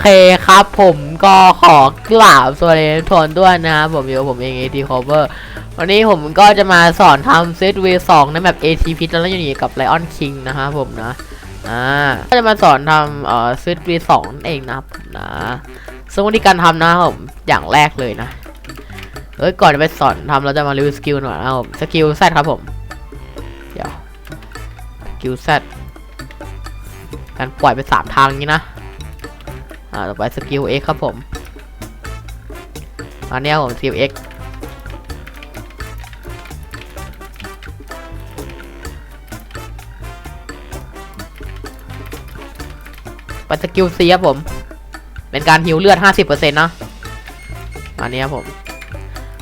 เคครับผมก็ขอกราบสวัสดีทุกคนด้วยนะครับผมอยู่ผมเอง AT Cover วันนี้ผมก็จะมาสอนทำเซต V2 ในแบบ AT Pit แล้วอยู่นี่กับ Lion King นะครับผมนะอ่าก็จะมาสอนทำเอ่อเซต V2 นั่นเองนะครับผมนะซึ่งวิธีการทำนะครับผมอย่างแรกเลยนะเอ้ยก่อนจะไปสอนทำเราจะมารีวิวสกิลหน่อยนะครับผมสกิล Z ครับผมเดี๋ยวสกิล Z การปล่อยไปสามทางอย่างนี้นะ อ่าต่อไปสกิล X ครับผมอันนี้ผมสกิล X ไปสกิล C ครับผม เป็นการฮิวเลือด 50%นะอันนี้ครับผม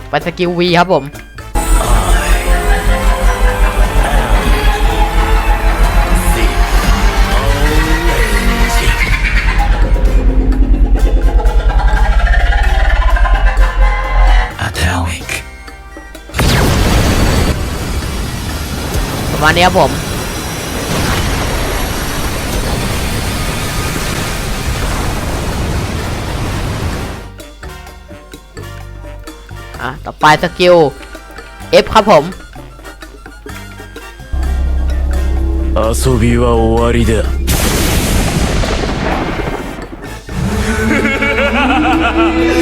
ไปสกิล V ครับผม ประมาณนี้ครับผม อ่ะ ต่อไปสกิล F ครับผม 遊びは終わりだ。 仰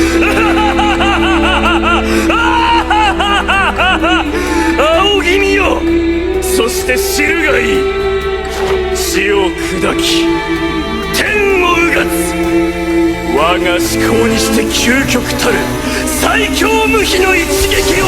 して知るがいい。地を砕き天をうがつ。我が思考にして究極たる最強無比の一撃を。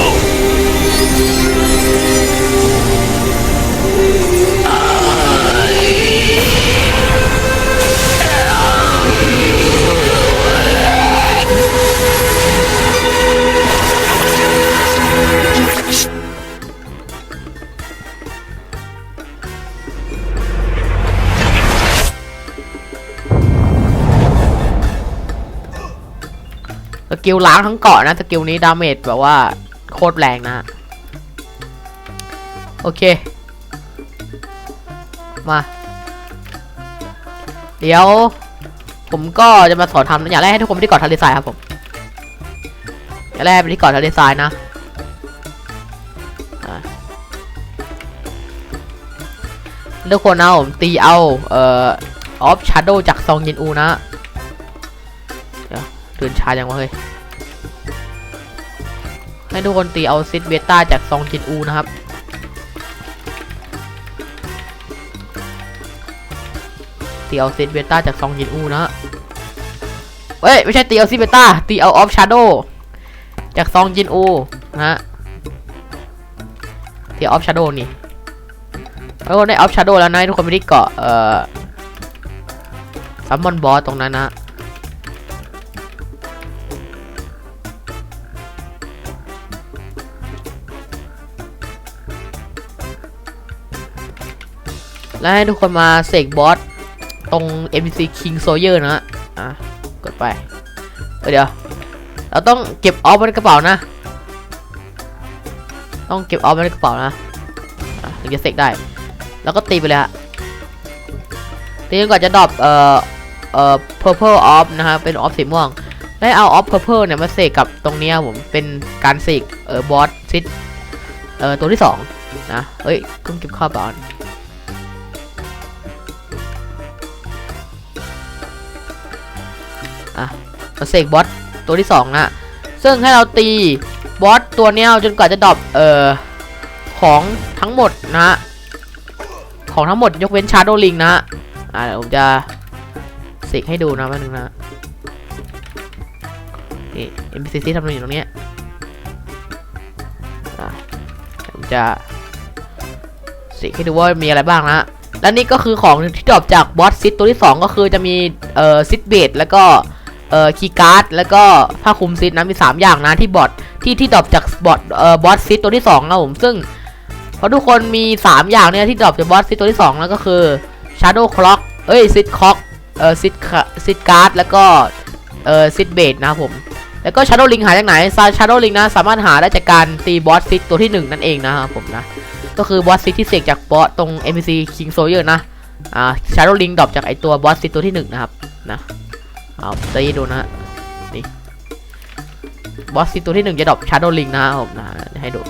กิลล้างทั้งเกาะนะสกิลนี้ดาเมจแบบว่าโคตรแรงนะ โอเค มา เดี๋ยว ผมก็จะมาสอนทำอย่างแรกให้ทุกคนไปที่เกาะทะเลทรายครับผมอย่างแรกไปที่เกาะทะเลทรายนะทุกคนนะผมตีเอาเอ่อออฟชาร์โดจากซองยินอูนะเดี๋ยวเดินช้ายังวะเฮ้ย ให้ทุกคนตีเอาซิดเบต้าจากซองจินอูนะครับ ตีเอาซิดเบต้าจากซองจินอูนะเฮ้ย ไม่ใช่ตีเอาซิดเบต้าตีเอาออฟชาร์โดจากซองจินอูนะฮะตีออฟชาร์โดนี่แล้วก็ได้ออฟชาร์โดแล้วนะทุกคนไปที่เกาะเอ่อซัมมอนบอสตรงนั้นนะ แล้วให้ทุกคนมาเสกบอสตรง NPC King Sawyer นะฮะอะ กดไปเเดี๋ยว เราต้องเก็บออฟไว้ในกระเป๋านะ ต้องเก็บออฟไว้ในกระเป๋านะถึงจะเสกได้ แล้วก็ตีไปเลยฮะ ตีจนกว่าจะดรอปเอ่อ เอ่อ purple off นะฮะ เป็นออฟสีม่วง ได้เอาออฟ purple เนี่ยมาเสกกับตรงเนี้ยผม เป็นการเสกเอ่อ บอสซิดเอ่อ ตัวที่สองนะเฮ้ยต้องเก็บข้าวเปล่า อะมาเสกบอสตัวที่สองนะซึ่งให้เราตีบอสตัวเนี้ยจนกว่าจะดรอปเอ่อของทั้งหมดนะ ของทั้งหมดยกเว้นชาร์โดลิงนะอ่าเดี๋ยวผมจะเสกให้ดูนะแป๊บนึงนะนี่ NPC ที่ทำอยู่ตรงเนี้ยผมจะเสกให้ดูว่ามีอะไรบ้างนะและนี่ก็คือของที่ดรอปจากบอสซิตตัวที่ 2 ก็คือจะมีเอ่อซิตเบดแล้วก็ เอ่อคีการ์ดแล้วก็ผ้าคลุมซิตนะมี 3 อย่างนะที่บอสที่ที่ดรอปจากบอสเอ่อบอสซิตตัวที่2นะผมซึ่งเพราะทุกคนมี 3 อย่างเนี่ยที่ดรอปจากบอสซิตตัวที่2แล้วก็คือ Shadow Clock เอ้ยซิตคล็อกเอ่อซิตซิตการ์ดแล้วก็เอ่อซิตเบดนะครับผมแล้วก็ Shadow Link หาจากไหน Shadow Link นะสามารถหาได้จากการตีบอสซิตตัวที่ 1 นั่นเองนะครับผมนะก็คือบอสซิตที่เสกจากบอสตรง NPC King Soldier นะอ่า Shadow Link ดรอปจากไอตัวบอสซิตตัวที่ 1 นะครับนะ เอาตีดูนะนี่บอสซิตัวที่หนึ่งจะดรอปชาร์โดลิงนะครับผมนะให้ดู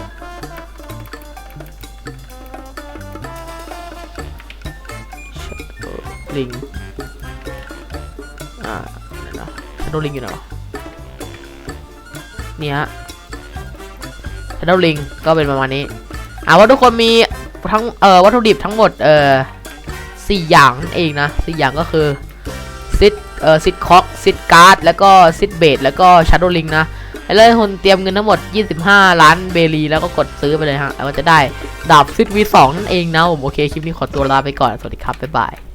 ลิงอ่าเดี๋ยนะชาโดลิงอยู่ไหนวะนี่ฮะชาร์โดลิงก็เป็นประมาณนี้อ่าว่าทุกคนมีทั้งเอ่อวัตถุดิบทั้งหมดเอ่อสี่อย่างนั่นเองนะสี่อย่างก็คือ เอ่อซิดคอกซิดการ์ดแล้วก็ซิดเบดแล้วก็ชาร์โดลิงนะแล้วทุกคนเตรียมเงินทั้งหมด 25 ล้านเบรีแล้วก็กดซื้อไปเลยฮะแล้วก็จะได้ดาบซิดวี2นั่นเองนะผมโอเคคลิปนี้ขอตัวลาไปก่อนสวัสดีครับบ๊ายบาย